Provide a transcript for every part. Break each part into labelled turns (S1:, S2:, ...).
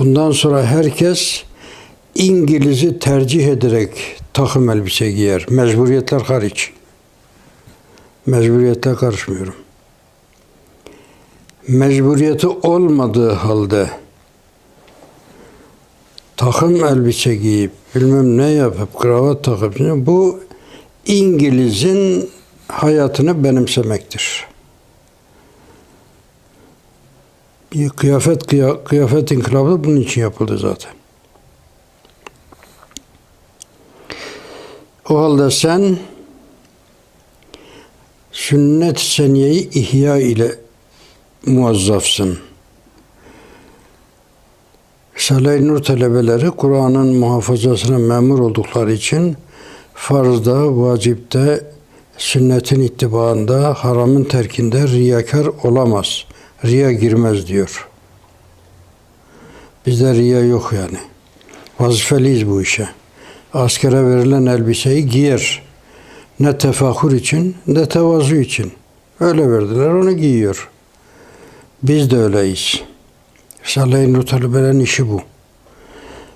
S1: Bundan sonra herkes İngiliz'i tercih ederek takım elbise giyer. Mecburiyetler hariç. Mecburiyetler karışmıyorum. Mecburiyeti olmadığı halde takım elbise giyip bilmem ne yapıp kravat takıp bu İngiliz'in hayatını benimsemektir. Bir kıyafet kıya- kıyafet inkılabı bunun için yapıldı zaten. O halde sen sünnet seniyeyi ihya ile muazzafsın. Risale-i Nur talebeleri Kur'an'ın muhafazasına memur oldukları için farzda, vacipte, sünnetin ittibaında, haramın terkinde riyakar olamaz. Riya girmez diyor. Bizde riya yok yani. Vazifeliyiz bu işe. Askere verilen elbiseyi giyer. Ne tefahür için ne tevazu için. Öyle verdiler onu giyiyor. Biz de öyleyiz. Risale-i Nur talebelerin işi bu.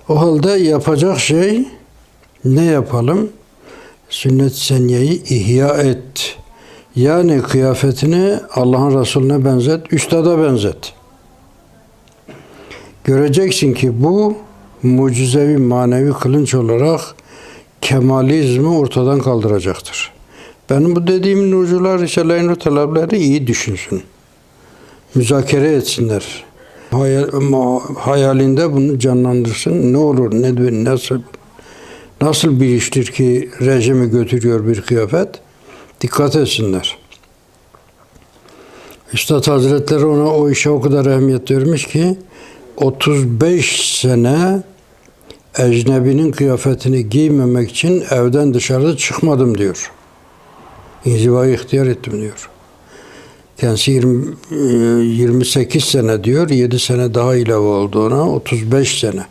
S1: O halde yapacak şey ne yapalım? Sünnet seniyeyi ihya et. Yani kıyafetini Allah'ın Resulüne benzet, üstada benzet. Göreceksin ki bu mucizevi manevi kılınç olarak kemalizmi ortadan kaldıracaktır. Benim bu dediğim nurcular, Risale-i Nur talebeleri iyi düşünsün. Müzakere etsinler. Hayal, hayalinde bunu canlandırsın. Ne olur, ne nasıl nasıl bir iştir ki rejimi götürüyor bir kıyafet? Dikkat etsinler. Üstad Hazretleri ona o işe o kadar ehemmiyet vermiş ki 35 sene ecnebinin kıyafetini giymemek için evden dışarıda çıkmadım diyor. İnzivayı ihtiyar ettim diyor. Kendisi 20, e, 28 sene diyor, 7 sene daha ilave oldu ona, 35 sene.